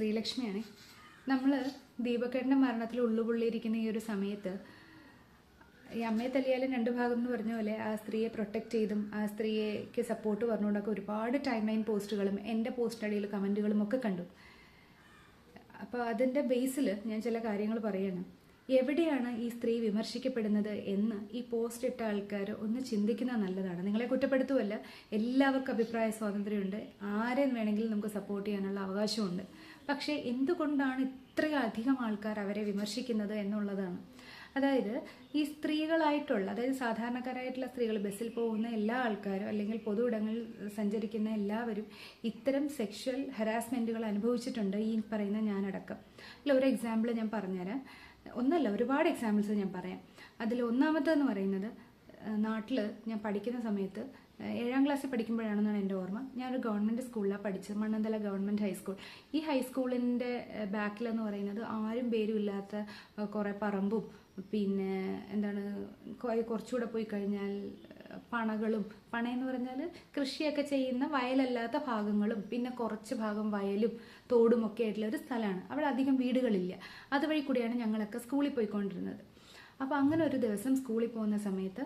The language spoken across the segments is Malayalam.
ശ്രീലക്ഷ്മിയാണ്. നമ്മൾ ദീപക്കേട്ടന്റെ മരണത്തിൽ ഉള്ളുപുള്ളിയിരിക്കുന്ന ഈ ഒരു സമയത്ത് ഈ അമ്മയെ തല്ലിയാലും രണ്ട് ഭാഗം എന്ന് പറഞ്ഞ പോലെ ആ സ്ത്രീയെ പ്രൊട്ടക്റ്റ് ചെയ്തും ആ സ്ത്രീക്ക് സപ്പോർട്ട് പറഞ്ഞുകൊണ്ടൊക്കെ ഒരുപാട് ടൈം ലൈൻ പോസ്റ്റുകളും എന്റെ പോസ്റ്റിനടിയിൽ കമന്റുകളും ഒക്കെ കണ്ടു. അപ്പോൾ അതിന്റെ ബേസിൽ ഞാൻ ചില കാര്യങ്ങൾ പറയണം. എവിടെയാണ് ഈ സ്ത്രീ വിമർശിക്കപ്പെടുന്നത് എന്ന് ഈ പോസ്റ്റ് ഇട്ട ആൾക്കാർ ഒന്ന് ചിന്തിക്കുന്നത് നല്ലതാണ്. നിങ്ങളെ കുറ്റപ്പെടുത്തുമല്ല എല്ലാവർക്കും അഭിപ്രായ സ്വാതന്ത്ര്യമുണ്ട്. ആരെയും വേണമെങ്കിലും നമുക്ക് സപ്പോർട്ട് ചെയ്യാനുള്ള അവകാശമുണ്ട്. പക്ഷേ എന്തുകൊണ്ടാണ് ഇത്രയധികം ആൾക്കാർ അവരെ വിമർശിക്കുന്നത് എന്നുള്ളതാണ്. അതായത് ഈ സ്ത്രീകളായിട്ടുള്ള അതായത് സാധാരണക്കാരായിട്ടുള്ള സ്ത്രീകൾ ബസ്സിൽ പോകുന്ന എല്ലാ ആൾക്കാരും അല്ലെങ്കിൽ പൊതു ഇടങ്ങളിൽ സഞ്ചരിക്കുന്ന എല്ലാവരും ഇത്തരം സെക്ഷൽ ഹരാസ്മെന്റുകൾ അനുഭവിച്ചിട്ടുണ്ട് ഈ പറയുന്ന ഞാനടക്കം. അതിൽ ഒരു എക്സാമ്പിൾ ഞാൻ പറഞ്ഞുതരാം. ഒന്നല്ല ഒരുപാട് എക്സാമ്പിൾസ് ഞാൻ പറയാം. അതിൽ ഒന്നാമത്തെന്ന് പറയുന്നത് നാട്ടിൽ ഞാൻ പഠിക്കുന്ന സമയത്ത് ഏഴാം ക്ലാസ്സിൽ പഠിക്കുമ്പോഴാണെന്നാണ് എന്റെ ഓർമ്മ. ഞാനൊരു ഗവൺമെന്റ് സ്കൂളിലാണ് പഠിച്ചത് മണ്ണന്തല ഗവൺമെന്റ് ഹൈസ്കൂൾ ഈ ഹൈസ്കൂളിന്റെ ബാക്കിലെന്ന് പറയുന്നത് ആരും പേരും ഇല്ലാത്ത കുറേ പറമ്പും പിന്നെ എന്താണ് കുറച്ചുകൂടെ പോയി കഴിഞ്ഞാൽ പണകളും പണയെന്ന് പറഞ്ഞാൽ കൃഷിയൊക്കെ ചെയ്യുന്ന വയലല്ലാത്ത ഭാഗങ്ങളും പിന്നെ കുറച്ച് ഭാഗം വയലും തോടും ഒക്കെ ആയിട്ടുള്ള ഒരു സ്ഥലമാണ്. അവിടെ അധികം വീടുകളില്ല. അതുവഴി കൂടിയാണ് ഞങ്ങളൊക്കെ സ്കൂളിൽ പോയിക്കൊണ്ടിരുന്നത്. അപ്പോൾ അങ്ങനെ ഒരു ദിവസം സ്കൂളിൽ പോകുന്ന സമയത്ത്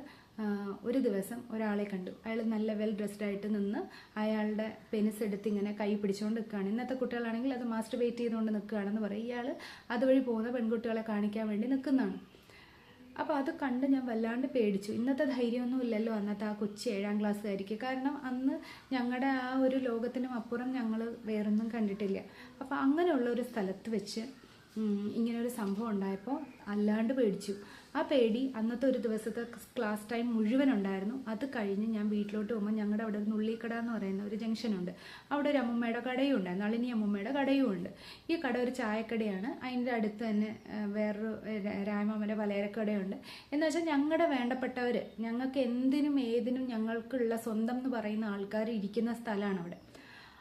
ഒരു ദിവസം ഒരാളെ കണ്ടു. അയാൾ നല്ല വെൽ ഡ്രസ്ഡ് ആയിട്ട് നിന്ന് അയാളുടെ പെനിസ് എടുത്ത് ഇങ്ങനെ കൈ പിടിച്ചുകൊണ്ട് നിൽക്കുകയാണ് ഇന്നത്തെ കുട്ടികളാണെങ്കിൽ അത് മാസ്റ്റർ വെയിറ്റ് ചെയ്തുകൊണ്ട് നിൽക്കുകയാണെന്ന് പറയും. ഇയാൾ അതുവഴി പോകുന്ന പെൺകുട്ടികളെ കാണിക്കാൻ വേണ്ടി നിൽക്കുന്നതാണ് അപ്പോൾ അത് കണ്ട് ഞാൻ വല്ലാണ്ട് പേടിച്ചു. ഇന്നത്തെ ധൈര്യമൊന്നും ഇല്ലല്ലോ അന്നത്തെ ആ കൊച്ചി ഏഴാം ക്ലാസ്സുകാരിക്ക്. കാരണം അന്ന് ഞങ്ങളുടെ ആ ഒരു ലോകത്തിനും അപ്പുറം ഞങ്ങൾ വേറൊന്നും കണ്ടിട്ടില്ല. അപ്പോൾ അങ്ങനെയുള്ള ഒരു സ്ഥലത്ത് വെച്ച് ഉം, ഇങ്ങനെ ഒരു സംഭവം ഉണ്ടായപ്പോൾ അല്ലാണ്ട് പേടിച്ചു. ആ പേടി അന്നത്തെ ഒരു ദിവസത്തെ ക്ലാസ് ടൈം മുഴുവൻ ഉണ്ടായിരുന്നു. അത് കഴിഞ്ഞ് ഞാൻ വീട്ടിലോട്ട് പോകുമ്പോൾ ഞങ്ങളുടെ അവിടെ ഒരു നുള്ളിക്കട എന്ന് പറയുന്ന ഒരു ജംഗ്ഷനുണ്ട്. അവിടെ ഒരു അമ്മൂമ്മയുടെ കടയും ഉണ്ട്. നളിനി അമ്മൂമ്മയുടെ കടയും ഉണ്ട്. ഈ കട ഒരു ചായക്കടയാണ്. അതിന്റെ അടുത്ത് തന്നെ വേറൊരു ര- രാമമ്മയുടെ പലചരക്കടയുണ്ട് എന്ന് വെച്ചാൽ ഞങ്ങളുടെ വേണ്ടപ്പെട്ടവർ ഞങ്ങൾക്ക് എന്തിനും ഏതിനും ഞങ്ങൾക്കുള്ള സ്വന്തം എന്ന് പറയുന്ന ആൾക്കാർ ഇരിക്കുന്ന സ്ഥലമാണ് അവിടെ.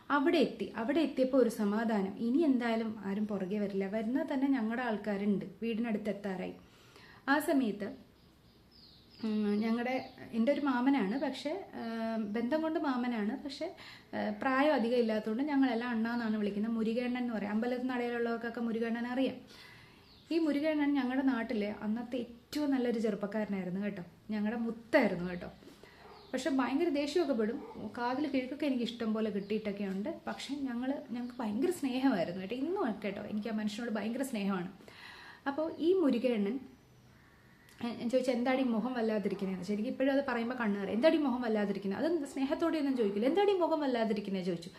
അവിടെ എത്തി. അവിടെ എത്തിയപ്പോൾ ഒരു സമാധാനം. ഇനി എന്തായാലും ആരും പുറകെ വരില്ല. വരുന്ന തന്നെ ഞങ്ങളുടെ ആൾക്കാരുണ്ട്. വീടിനടുത്ത് എത്താറായി. ആ സമയത്ത് ഞങ്ങളുടെ എന്റെ ഒരു മാമനാണ്. പക്ഷേ ബന്ധം കൊണ്ട് മാമനാണ്. പക്ഷേ പ്രായം അധികം ഇല്ലാത്തതുകൊണ്ട് ഞങ്ങളെല്ലാം അണ്ണാന്നാണ് വിളിക്കുന്നത് മുരുകണ്ണൻ എന്ന് പറയും. അമ്പലത്തിൽ നടയിലുള്ളവർക്കൊക്കെ മുരുകണ്ണൻ അറിയാം. ഈ മുരുകണ്ണൻ ഞങ്ങളുടെ നാട്ടിലെ അന്നത്തെ ഏറ്റവും നല്ലൊരു ചെറുപ്പക്കാരനായിരുന്നു കേട്ടോ. ഞങ്ങളുടെ മുത്തായിരുന്നു കേട്ടോ. പക്ഷെ ഭയങ്കര ദേഷ്യമൊക്കെ പെടും കാതിൽ കിഴക്കൊക്കെ എനിക്ക് ഇഷ്ടം പോലെ കിട്ടിയിട്ടൊക്കെ ഉണ്ട്. പക്ഷെ ഞങ്ങൾ ഞങ്ങൾക്ക് ഭയങ്കര സ്നേഹമായിരുന്നു കേട്ടോ. ഇന്നും കേട്ടോ എനിക്ക് ആ മനുഷ്യനോട് ഭയങ്കര സ്നേഹമാണ്. അപ്പോൾ ഈ മുരുകണ്ണൻ ഞാൻ എന്താടി മുഖം വല്ലാതിരിക്കുന്നത് ശരിക്കും ഇപ്പോഴും അത് പറയുമ്പോൾ കണ്ണുകാർ എന്താടി മുഖം വല്ലാതിരിക്കുന്നത് അത് സ്നേഹത്തോടെയൊന്നും ചോദിക്കില്ല. എന്താടി മുഖം വല്ലാതിരിക്കുന്നത് ചോദിച്ചു.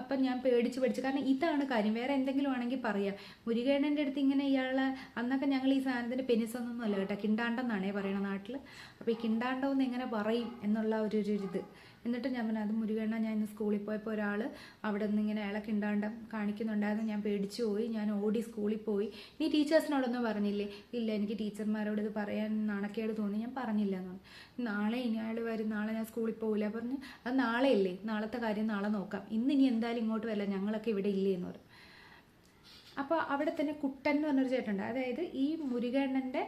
അപ്പം ഞാൻ പേടിച്ച് പേടിച്ച്. കാരണം ഇതാണ് കാര്യം. വേറെ എന്തെങ്കിലും ആണെങ്കിൽ പറയാം. മുരുകേണന്റെ അടുത്ത് ഇങ്ങനെ ഇയാളെ അന്നൊക്കെ ഞങ്ങൾ ഈ സാധനത്തിന്റെ പെനിസൊന്നും അല്ല കേട്ടോ കിണ്ടാണ്ടെന്നാണേ പറയണ നാട്ടിൽ അപ്പോൾ ഈ കിണ്ടാണ്ടമെന്ന് എങ്ങനെ പറയും എന്നുള്ള ഒരു ഒരു ഇത്. എന്നിട്ട് ഞാൻ പറഞ്ഞു അത് മുരുകണ്ണ ഞാൻ ഇന്ന് സ്കൂളിൽ പോയപ്പോൾ ഒരാൾ അവിടെ നിന്ന് ഇങ്ങനെ അയാളെ കിണ്ടാണ്ടം കാണിക്കുന്നുണ്ടായിരുന്നു. ഞാൻ പേടിച്ചു പോയി ഞാൻ ഓടി സ്കൂളിൽ പോയി. നീ ടീച്ചേഴ്സിനോടൊന്നും പറഞ്ഞില്ലേ? ഇല്ല എനിക്ക് ടീച്ചർമാരോട് ഇത് പറയാൻ നാണക്കേട് തോന്നി. ഞാൻ പറഞ്ഞില്ല എന്ന് പറഞ്ഞു. നാളെ ഇനി അയാൾ വരും നാളെ ഞാൻ സ്കൂളിൽ പോകില്ല പറഞ്ഞു അത് നാളെ ഇല്ലേ? നാളത്തെ കാര്യം നാളെ നോക്കാം. ഇന്ന് ഇനി എന്തായാലും ഇങ്ങോട്ട് വരില്ല ഞങ്ങളൊക്കെ ഇവിടെ ഇല്ലേ? എന്ന് പറഞ്ഞു. അപ്പോൾ അവിടെ തന്നെ കുട്ടൻ എന്ന് പറഞ്ഞൊരു ചേട്ടനുണ്ട്. അതായത് ഈ മുരുകണ്ണന്റെ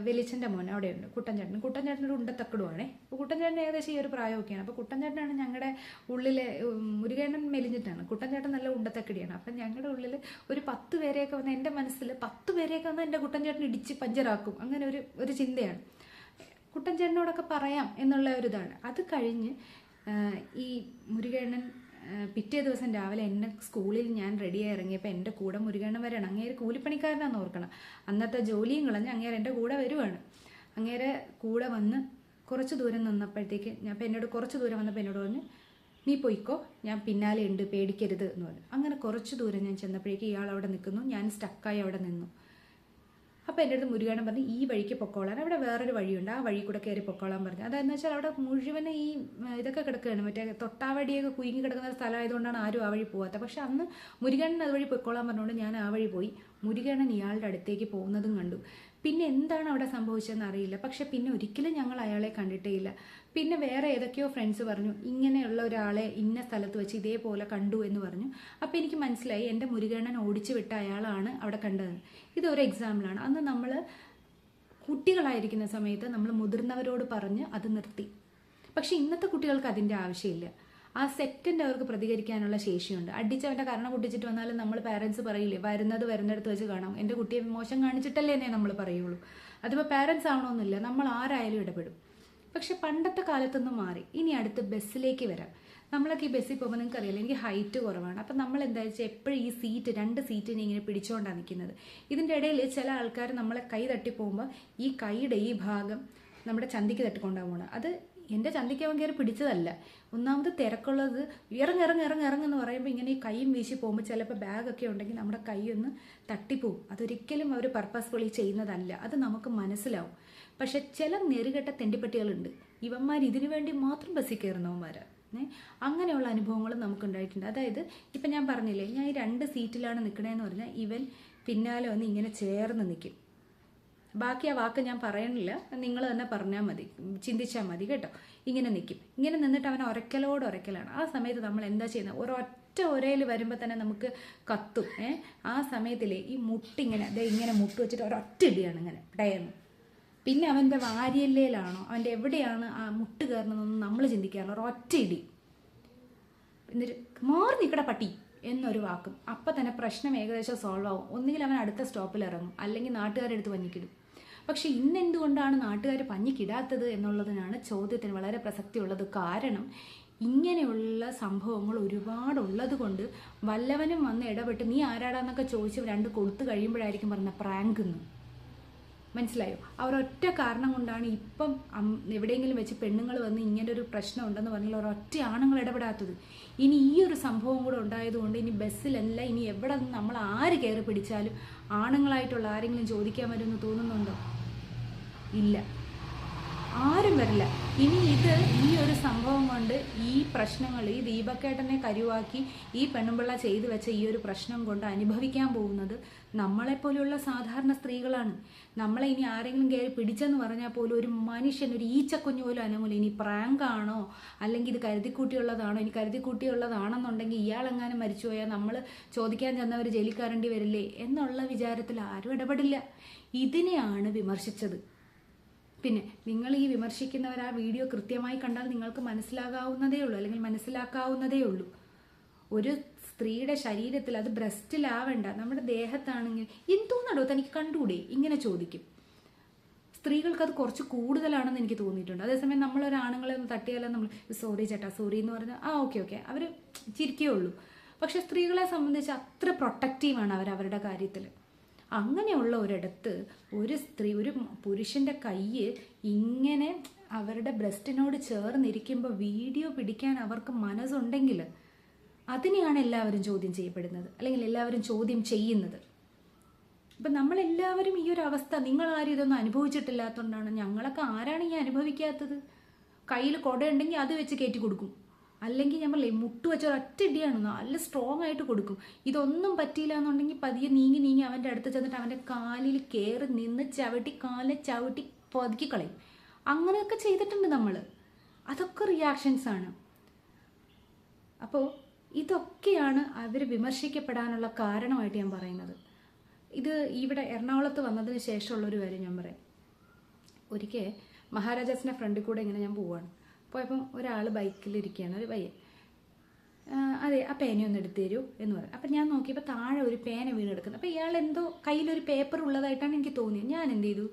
വെളിച്ചന്റെ മോൻ അവിടെയുണ്ട്. കുട്ടൻചേട്ടൻ. കുട്ടൻചേട്ടന്റെ ഉണ്ടത്തക്കടുവാണേ. അപ്പോൾ കുട്ടൻചേട്ടൻ ഏകദേശം ഈ ഒരു പ്രായമൊക്കെയാണ്. അപ്പോൾ കുട്ടൻചേട്ടനാണ് ഞങ്ങളുടെ ഉള്ളിലെ ഉം, മെലിഞ്ഞിട്ടാണ്. കുട്ടൻചേട്ടൻ നല്ല ഉണ്ടത്തക്കടിയാണ്. അപ്പം ഞങ്ങളുടെ ഉള്ളിൽ ഒരു പത്ത് പേരെയൊക്കെ വന്ന് എന്റെ മനസ്സിൽ പത്ത് പേരെയൊക്കെ വന്ന് എന്റെ കുട്ടൻചേട്ടൻ ഇടിച്ച് പഞ്ചറാക്കും. അങ്ങനെ ഒരു ഒരു ചിന്തയാണ്. കുട്ടൻചേട്ടനോടൊക്കെ പറയാം എന്നുള്ള ഒരു ഇതാണ്. അത് കഴിഞ്ഞ് ഈ മുരുകണ്ണൻ പിറ്റേ ദിവസം രാവിലെ എന്നെ സ്കൂളിൽ ഞാൻ റെഡിയായി ഇറങ്ങിയപ്പോൾ എന്റെ കൂടെ മുരുകണ്ണം വരണം. അങ്ങേര് കൂലിപ്പണിക്കാരനാന്ന് ഓർക്കണം. അന്നത്തെ ജോലിയും കളഞ്ഞ് അങ്ങേര് എന്റെ കൂടെ വരുവാണ്. അങ്ങേരെ കൂടെ വന്ന് കുറച്ച് ദൂരം നിന്നപ്പോഴത്തേക്ക് ഞാൻ അപ്പം എന്നോട് കുറച്ച് ദൂരം വന്നപ്പോൾ എന്നോട് പറഞ്ഞു നീ പോയിക്കോ ഞാൻ പിന്നാലെ ഉണ്ട് പേടിക്കരുത് എന്ന് പറഞ്ഞു. അങ്ങനെ കുറച്ച് ദൂരം ഞാൻ ചെന്നപ്പോഴേക്ക് ഇയാൾ അവിടെ നിൽക്കുന്നു. ഞാൻ സ്റ്റക്കായി അവിടെ നിന്നു. അപ്പോൾ എന്റെ അടുത്ത് മുരുകണ്ണൻ പറഞ്ഞു ഈ വഴിക്ക് പൊക്കോളാൻ. അവിടെ വേറൊരു വഴിയുണ്ട്. ആ വഴി കൂടെ കയറി പൊക്കോളാൻ പറഞ്ഞു. അതെന്ന് വെച്ചാൽ അവിടെ മുഴുവൻ ഈ ഇതൊക്കെ കിടക്കുകയാണ്. മറ്റേ തൊട്ടാവടിയൊക്കെ കുയുങ്ങി കിടക്കുന്ന ഒരു സ്ഥലമായതുകൊണ്ടാണ് ആരും ആ വഴി പോകാത്തത് പക്ഷെ അന്ന് മുരുകണ്ണൻ അതുവഴി പൊക്കോളാൻ പറഞ്ഞുകൊണ്ട് ഞാൻ ആ വഴി പോയി. മുരുകണ്ണൻ ഇയാളുടെ അടുത്തേക്ക് പോകുന്നതും കണ്ടു. പിന്നെ എന്താണ് അവിടെ സംഭവിച്ചതെന്ന് അറിയില്ല. പക്ഷെ പിന്നെ ഒരിക്കലും ഞങ്ങൾ അയാളെ കണ്ടിട്ടേ ഇല്ല. പിന്നെ വേറെ ഏതൊക്കെയോ ഫ്രണ്ട്സ് പറഞ്ഞു ഇങ്ങനെയുള്ള ഒരാളെ ഇന്ന സ്ഥലത്ത് വെച്ച് ഇതേപോലെ കണ്ടു എന്ന് പറഞ്ഞു. അപ്പോൾ എനിക്ക് മനസ്സിലായി എന്റെ മുരുകണ്ണൻ ഓടിച്ചു വിട്ട അയാളാണ് അവിടെ കണ്ടത്. ഇതൊരു എക്സാമ്പിളാണ് അന്ന് നമ്മൾ കുട്ടികളായിരിക്കുന്ന സമയത്ത് നമ്മൾ മുതിർന്നവരോട് പറഞ്ഞ് അത് നിർത്തി. പക്ഷെ ഇന്നത്തെ കുട്ടികൾക്ക് അതിന്റെ ആവശ്യമില്ല. ആ സെക്കൻഡ് അവർക്ക് പ്രതികരിക്കാനുള്ള ശേഷിയുണ്ട്. അടിച്ചവന്റെ കരണം പൊട്ടിച്ചിട്ട് വന്നാലും നമ്മൾ പാരൻസ് പറയില്ലേ വരുന്നത് വരുന്നിടത്ത് വെച്ച് കാണാം. എന്റെ കുട്ടിയെ മോശം കാണിച്ചിട്ടല്ലേ എന്നേ നമ്മൾ പറയുള്ളൂ. അതിപ്പോൾ പാരൻസ് ആവണമെന്നില്ല. നമ്മൾ ആരായാലും ഇടപെടും. പക്ഷെ പണ്ടത്തെ കാലത്തൊന്നും മാറി. ഇനി അടുത്ത് ബസ്സിലേക്ക് വരാം. നമ്മളൊക്കെ ഈ ബസ്സിൽ പോകുമ്പോൾ നിങ്ങൾക്ക് അറിയില്ല എനിക്ക് ഹൈറ്റ് കുറവാണ്. അപ്പം നമ്മൾ എന്താ വെച്ചാൽ എപ്പോഴും ഈ സീറ്റ് രണ്ട് സീറ്റിനെ ഇങ്ങനെ പിടിച്ചുകൊണ്ടാണ് നിൽക്കുന്നത്. ഇതിന്റെ ഇടയിൽ ചില ആൾക്കാർ നമ്മളെ കൈ തട്ടി പോകുമ്പോൾ ഈ കൈയുടെ ഈ ഭാഗം നമ്മുടെ ചന്തിക്ക് തട്ടിക്കൊണ്ടാണ് അത് എന്റെ ചന്തിക്ക് അവൻ കയറി പിടിച്ചതല്ല. ഒന്നാമത് തിരക്കുള്ളത് ഇറങ്ങ് ഇറങ്ങ് ഇറങ്ങ് ഇറങ്ങെന്ന് പറയുമ്പോൾ ഇങ്ങനെ ഈ കൈയും വീശി പോകുമ്പോൾ ചിലപ്പോൾ ബാഗൊക്കെ ഉണ്ടെങ്കിൽ നമ്മുടെ കൈ ഒന്ന് തട്ടിപ്പോവും. അതൊരിക്കലും അവർ പർപ്പസ്ഫുള്ളി ചെയ്യുന്നതല്ല. അത് നമുക്ക് മനസ്സിലാവും. പക്ഷെ ചില നെറുകെട്ട തെണ്ടിപ്പട്ടികളുണ്ട്. ഇവന്മാർ ഇതിനു വേണ്ടി മാത്രം ബസ്സിൽ കയറുന്നവന്മാരാണ് ഏ? അങ്ങനെയുള്ള അനുഭവങ്ങളും നമുക്കുണ്ടായിട്ടുണ്ട്. അതായത് ഇപ്പം ഞാൻ പറഞ്ഞില്ലേ ഞാൻ ഈ രണ്ട് സീറ്റിലാണ് നിൽക്കണേന്ന് പറഞ്ഞാൽ ഇവൻ പിന്നാലെ വന്ന് ഇങ്ങനെ ചേർന്ന് നിൽക്കും ബാക്കി ആ വാക്ക് ഞാൻ പറയണില്ല. നിങ്ങൾ തന്നെ പറഞ്ഞാൽ മതി ചിന്തിച്ചാൽ മതി കേട്ടോ. ഇങ്ങനെ നിൽക്കും ഇങ്ങനെ നിന്നിട്ട് അവൻ ഒരക്കലോട് ഒരക്കലാണ്. ആ സമയത്ത് നമ്മൾ എന്താ ചെയ്യുന്നത് ഒരൊറ്റ ഒരയിൽ വരുമ്പോൾ തന്നെ നമുക്ക് കത്തും. ഏഹ് ആ സമയത്തിലെ ഈ മുട്ടിങ്ങനെ ഇങ്ങനെ മുട്ട് വെച്ചിട്ട് ഒരൊറ്റ ഇടിയാണ് ഇങ്ങനെ ടയർന്ന് പിന്നെ അവന്റെ വാരിയല്ലേലാണോ? അവന്റെ എവിടെയാണ് ആ മുട്ട് കയറുന്നതെന്ന് നമ്മൾ ചിന്തിക്കാറില്ല. ഒരൊറ്റ ഇടി. എന്നിട്ട് മാറി നിൽക്കട പട്ടി എന്നൊരു വാക്കും. അപ്പം തന്നെ പ്രശ്നം ഏകദേശം സോൾവ് ആവും. ഒന്നുകിൽ അവൻ അടുത്ത സ്റ്റോപ്പിൽ ഇറങ്ങും. അല്ലെങ്കിൽ നാട്ടുകാരെടുത്ത് പഞ്ഞിക്കിടും. പക്ഷെ ഇന്നെന്തുകൊണ്ടാണ് നാട്ടുകാർ പഞ്ഞിക്കിടാത്തത് എന്നുള്ളതിനാണ് ചോദ്യത്തിന് വളരെ പ്രസക്തിയുള്ളത്. കാരണം ഇങ്ങനെയുള്ള സംഭവങ്ങൾ ഒരുപാടുള്ളത് കൊണ്ട് വല്ലവനും വന്ന് ഇടപെട്ട് നീ ആരാടാന്നൊക്കെ ചോദിച്ച് രണ്ട് കൊടുത്തു കഴിയുമ്പോഴായിരിക്കും പറഞ്ഞ പ്രാങ്ക് മനസ്സിലായോ? ഒറ്റ കാരണം കൊണ്ടാണ് ഇപ്പം എവിടെയെങ്കിലും വെച്ച് പെണ്ണുങ്ങൾ വന്ന് ഇങ്ങനെ ഒരു പ്രശ്നം ഉണ്ടെന്ന് പറഞ്ഞാൽ ഒറ്റ ആണുങ്ങൾ ഇടപെടാത്തത്. ഇനി ഈ ഒരു സംഭവം കൂടെ ഉണ്ടായതുകൊണ്ട് ഇനി ബസ്സിലല്ല ഇനി എവിടെ നിന്ന് നമ്മൾ ആര് കയറി പിടിച്ചാലും ആണുങ്ങളായിട്ടുള്ള ആരെങ്കിലും ചോദിക്കാൻ വരുമെന്ന് തോന്നുന്നുണ്ടോ? ഇല്ല. ആരും വരില്ല. ഇനി ഇത് ഈ ഒരു സംഭവം കൊണ്ട് ഈ പ്രശ്നങ്ങൾ ഈ ദീപക്കേട്ടനെ കരുവാക്കി ഈ പെണ്ണുമ്പിള്ള ചെയ്തു വെച്ച ഈ ഒരു പ്രശ്നം കൊണ്ട് അനുഭവിക്കാൻ പോകുന്നത് നമ്മളെപ്പോലെയുള്ള സാധാരണ സ്ത്രീകളാണ്. നമ്മളെ ഇനി ആരെങ്കിലും കയറി പിടിച്ചെന്ന് പറഞ്ഞാൽ പോലും ഒരു മനുഷ്യൻ ഒരു ഈച്ചക്കുഞ്ഞു പോലും അനങ്ങൂല. ഇനി പ്രാങ്കാണോ? അല്ലെങ്കിൽ ഇത് കരുതിക്കൂട്ടിയുള്ളതാണോ? ഇനി കരുതിക്കൂട്ടിയുള്ളതാണെന്നുണ്ടെങ്കിൽ ഇയാളെങ്ങാനും മരിച്ചുപോയാൽ നമ്മൾ ചോദിക്കാൻ ചെന്നവർ ജയിലിൽ വരില്ലേ? എന്നുള്ള വിചാരത്തിൽ ആരും ഇടപെടില്ല. ഇതിനെയാണ് വിമർശിച്ചത്. പിന്നെ നിങ്ങൾ ഈ വിമർശിക്കുന്നവർ ആ വീഡിയോ കൃത്യമായി കണ്ടാൽ നിങ്ങൾക്ക് മനസ്സിലാകാവുന്നതേ ഉള്ളൂ അല്ലെങ്കിൽ മനസ്സിലാക്കാവുന്നതേ ഉള്ളൂ. ഒരു സ്ത്രീയുടെ ശരീരത്തിൽ അത് ബ്രസ്റ്റിലാവണ്ട. നമ്മുടെ ദേഹത്താണെങ്കിൽ എന്തോന്നടോ തനിക്ക് കണ്ടുകൂടെ? ഇങ്ങനെ ചോദിക്കും. സ്ത്രീകൾക്ക് അത് കുറച്ച് കൂടുതലാണെന്ന് എനിക്ക് തോന്നിയിട്ടുണ്ട്. അതേസമയം നമ്മൾ ആണുങ്ങളെ ഒന്ന് തട്ടിയാലും നമ്മൾ സോറി ചേട്ടാ സോറി എന്ന് പറഞ്ഞാൽ ആ ഓക്കെ ഓക്കെ അവർ ചിരിക്കേ ഉള്ളൂ. പക്ഷെ സ്ത്രീകളെ സംബന്ധിച്ച് അത്ര പ്രൊട്ടക്റ്റീവാണ് അവർ അവരുടെ കാര്യത്തിൽ അങ്ങനെയുള്ള ഒരിടത്ത് ഒരു സ്ത്രീ ഒരു പുരുഷന്റെ കയ്യിൽ ഇങ്ങനെ അവരുടെ ബ്രസ്റ്റിനോട് ചേർന്നിരിക്കുമ്പോൾ വീഡിയോ പിടിക്കാൻ അവർക്ക് മനസ്സുണ്ടെങ്കിൽ അതിനെയാണ് എല്ലാവരും ചോദ്യം ചെയ്യപ്പെടുന്നത്. അല്ലെങ്കിൽ എല്ലാവരും ചോദ്യം ചെയ്യുന്നത്. ഇപ്പം നമ്മളെല്ലാവരും ഈ ഒരു അവസ്ഥ നിങ്ങൾ ആരും ഇതൊന്നും അനുഭവിച്ചിട്ടില്ലാത്തതുകൊണ്ടാണ് ഞങ്ങളൊക്കെ ആരാണ് ഈ അനുഭവിക്കാത്തത്? കയ്യിൽ കൊടയുണ്ടെങ്കിൽ അത് വെച്ച് കയറ്റി കൊടുക്കും. അല്ലെങ്കിൽ ഞാൻ പറയില്ലേ മുട്ട് വെച്ച ഒരൊറ്റ ഇടിയാണ് നല്ല സ്ട്രോങ് ആയിട്ട് കൊടുക്കും. ഇതൊന്നും പറ്റിയില്ല എന്നുണ്ടെങ്കിൽ പതിയെ നീങ്ങി നീങ്ങി അവന്റെ അടുത്ത് ചെന്നിട്ട് അവന്റെ കാലിൽ കയറി നിന്ന് ചവിട്ടി കാലിൽ ചവിട്ടി പതുക്കി കളയും. അങ്ങനെയൊക്കെ ചെയ്തിട്ടുണ്ട് നമ്മൾ അതൊക്കെ റിയാക്ഷൻസ് ആണ്. അപ്പോൾ ഇതൊക്കെയാണ് അവർ വിമർശിക്കപ്പെടാനുള്ള കാരണമായിട്ട് ഞാൻ പറയുന്നത്. ഇത് ഇവിടെ എറണാകുളത്ത് വന്നതിന് ശേഷമുള്ളൊരു കാര്യം ഞാൻ പറയാം. ഒരിക്കൽ മഹാരാജാസിന്റെ ഫ്രണ്ടിൽ കൂടെ ഇങ്ങനെ ഞാൻ പോവാണ്. പോയപ്പം ഒരാൾ ബൈക്കിലിരിക്കുകയാണ് ഒരു പയ്യൻ. അതെ ആ പേനയൊന്ന് എടുത്തു തരൂ എന്ന് പറയും അപ്പം ഞാൻ നോക്കിയപ്പോൾ താഴെ ഒരു പേന വീണെടുക്കുന്നത് അപ്പോൾ അപ്പം ഇയാൾ എന്തോ കയ്യിലൊരു പേപ്പർ ഉള്ളതായിട്ടാണ് എനിക്ക് തോന്നിയത്. ഞാൻ എന്ത് ചെയ്തു?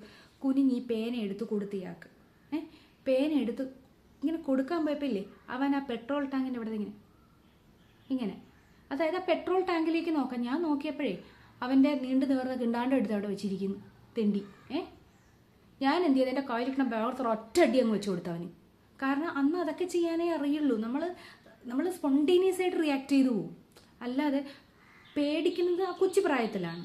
കുനിഞ്ഞ് ഈ പേന എടുത്ത് കൊടുത്ത് ഇയാൾക്ക്. ഏ പേന എടുത്ത് ഇങ്ങനെ കൊടുക്കാൻ പോയപ്പോൾ ഇല്ലേ അവൻ ആ പെട്രോൾ ടാങ്കിന്റെ ഇവിടെ ഇങ്ങനെ ഇങ്ങനെ. അതായത് ആ പെട്രോൾ ടാങ്കിലേക്ക് നോക്കാം. ഞാൻ നോക്കിയപ്പോഴേ അവന്റെ നീണ്ടു നിവർന്ന കിണ്ടാണ്ട് എടുത്ത് അവിടെ വെച്ചിരിക്കുന്നു തെണ്ടി. ഏ ഞാൻ എന്ത് ചെയ്തു? എന്റെ കയ്യിലിരിക്കണ ബാഗത്ത് ഒറ്റ അടി അങ്ങ് വെച്ച് കൊടുത്തവന് കാരണം അന്ന് അതൊക്കെ ചെയ്യാനേ അറിയുള്ളൂ. നമ്മൾ നമ്മൾ സ്പോണ്ടേനിയസ് ആയിട്ട് റിയാക്ട് ചെയ്തു പോകും അല്ലാതെ പേടിക്കുന്നത് ആ കൊച്ചു പ്രായത്തിലാണ്.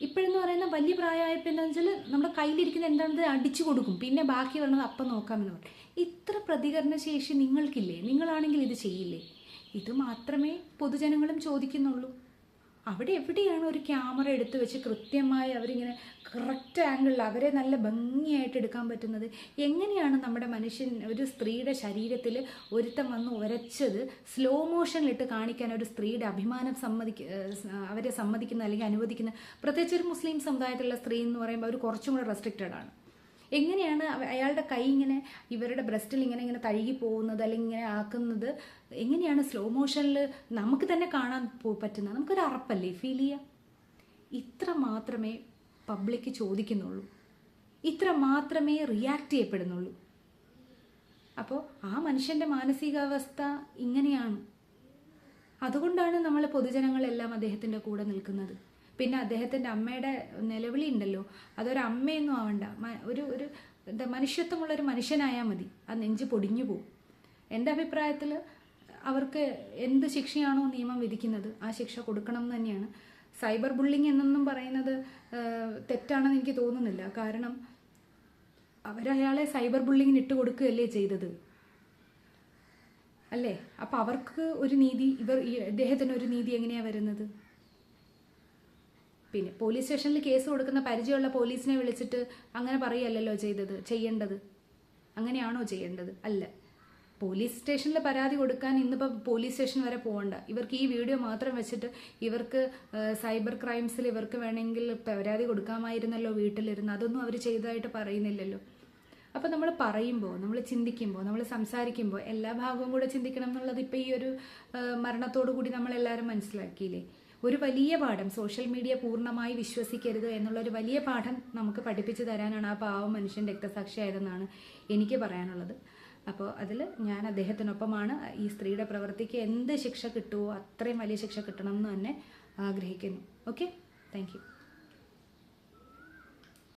ഇപ്പോഴെന്ന് പറയുന്ന വലിയ പ്രായമായപ്പോൾ എന്താണെന്ന് വെച്ചാൽ നമ്മുടെ കയ്യിലിരിക്കുന്ന എന്താണെന്ന് അടിച്ചു കൊടുക്കും. പിന്നെ ബാക്കി വരുന്നത് അപ്പം നോക്കാമെന്ന് പറയും. ഇത്ര പ്രതികരണ ശേഷി നിങ്ങൾക്കില്ലേ? നിങ്ങളാണെങ്കിൽ ഇത് ചെയ്യില്ലേ? ഇത് മാത്രമേ പൊതുജനങ്ങളും ചോദിക്കുന്നുള്ളൂ. അവിടെ എവിടെയാണ് ഒരു ക്യാമറ എടുത്തു വെച്ച് കൃത്യമായി അവരിങ്ങനെ കറക്റ്റ് ആംഗിളിൽ അവരെ നല്ല ഭംഗിയായിട്ട് എടുക്കാൻ പറ്റുന്നത്? എങ്ങനെയാണ് നമ്മുടെ മനുഷ്യൻ ഒരു സ്ത്രീയുടെ ശരീരത്തിൽ ഒരുത്തം വന്ന് ഉരച്ചത്? സ്ലോ മോഷനിലിട്ട് കാണിക്കാൻ ഒരു സ്ത്രീയുടെ അഭിമാനം സമ്മതിക്ക അവരെ സമ്മതിക്കുന്ന അല്ലെങ്കിൽ അനുവദിക്കുന്ന പ്രത്യേകിച്ച് ഒരു മുസ്ലിം സമുദായത്തിലുള്ള സ്ത്രീ എന്ന് പറയുമ്പോൾ അവർ കുറച്ചും കൂടെ റെസ്ട്രിക്റ്റഡ് ആണ്. എങ്ങനെയാണ് അയാളുടെ കൈ ഇങ്ങനെ ഇവരുടെ ബ്രസ്റ്റിൽ ഇങ്ങനെ ഇങ്ങനെ തഴുകി പോകുന്നത് അല്ലെങ്കിൽ ഇങ്ങനെ ആക്കുന്നത്? എങ്ങനെയാണ് സ്ലോ മോഷനിൽ നമുക്ക് തന്നെ കാണാൻ പറ്റുന്നത്? നമുക്കൊരു അറപ്പല്ലേ ഫീൽ ചെയ്യാം ഇത്ര മാത്രമേ പബ്ലിക് ചോദിക്കുന്നുള്ളൂ. ഇത്ര മാത്രമേ റിയാക്ട് ചെയ്യപ്പെടുന്നുള്ളൂ. അപ്പോൾ ആ മനുഷ്യന്റെ മാനസികാവസ്ഥ ഇങ്ങനെയാണ്. അതുകൊണ്ടാണ് നമ്മൾ പൊതുജനങ്ങളെല്ലാം അദ്ദേഹത്തിന്റെ കൂടെ നിൽക്കുന്നത്. പിന്നെ അദ്ദേഹത്തിന്റെ അമ്മയുടെ നിലവിളി ഉണ്ടല്ലോ അതൊരു അമ്മയൊന്നും ആവണ്ട. ഒരു ഒരു എന്താ മനുഷ്യത്വമുള്ളൊരു മനുഷ്യനായാൽ മതി. ആ നെഞ്ച് പൊടിഞ്ഞു പോകും എന്റെ അഭിപ്രായത്തിൽ അവർക്ക് എന്ത് ശിക്ഷയാണോ നിയമം വിധിക്കുന്നത് ആ ശിക്ഷ കൊടുക്കണം എന്ന് തന്നെയാണ്. സൈബർ ബുള്ളിങ് എന്നൊന്നും പറയുന്നത് തെറ്റാണെന്ന് എനിക്ക് തോന്നുന്നില്ല. കാരണം അവരയാളെ സൈബർ ബുള്ളിങ്ങിന് ഇട്ട് കൊടുക്കുകയല്ലേ ചെയ്തത്. അല്ലേ? അപ്പം അവർക്ക് ഒരു നീതി ഇവർ ഈ ഇദ്ദേഹത്തിന് ഒരു നീതി എങ്ങനെയാണ് വരുന്നത്? പിന്നെ പോലീസ് സ്റ്റേഷനിൽ കേസ് കൊടുക്കുന്ന പരിചയമുള്ള പോലീസിനെ വിളിച്ചിട്ട് അങ്ങനെ പറയല്ലല്ലോ ചെയ്തത് ചെയ്യേണ്ടത്. അങ്ങനെയാണോ ചെയ്യേണ്ടത്? അല്ല. പോലീസ് സ്റ്റേഷനിൽ പരാതി കൊടുക്കാൻ ഇന്നിപ്പോൾ പോലീസ് സ്റ്റേഷൻ വരെ പോകണ്ട ഇവർക്ക് ഈ വീഡിയോ മാത്രം വെച്ചിട്ട് ഇവർക്ക് സൈബർ ക്രൈംസിൽ ഇവർക്ക് വേണമെങ്കിൽ പരാതി കൊടുക്കാമായിരുന്നല്ലോ വീട്ടിലിരുന്ന്. അതൊന്നും അവർ ചെയ്തതായിട്ട് പറയുന്നില്ലല്ലോ. അപ്പോൾ നമ്മൾ പറയുമ്പോൾ നമ്മൾ ചിന്തിക്കുമ്പോൾ നമ്മൾ സംസാരിക്കുമ്പോൾ എല്ലാ ഭാഗവും കൂടെ ചിന്തിക്കണം എന്നുള്ളത് ഇപ്പോൾ ഈ ഒരു മരണത്തോടു കൂടി നമ്മളെല്ലാവരും മനസ്സിലാക്കിയില്ലേ? ഒരു വലിയ പാഠം സോഷ്യൽ മീഡിയ പൂർണമായി വിശ്വസിക്കരുത് എന്നുള്ള ഒരു വലിയ പാഠം നമുക്ക് പഠിപ്പിച്ചു തരാനാണ് ആ പാവം മനുഷ്യൻ രക്തസാക്ഷിയായതെന്നാണ് എനിക്ക് പറയാനുള്ളത്. അപ്പോൾ അതിൽ ഞാൻ അദ്ദേഹത്തിനൊപ്പമാണ് ഈ സ്ത്രീയുടെ പ്രവൃത്തിക്ക് എന്ത് ശിക്ഷ കിട്ടുമോ അത്രയും വലിയ ശിക്ഷ കിട്ടണം എന്ന് തന്നെ ആഗ്രഹിക്കുന്നു. Okay thank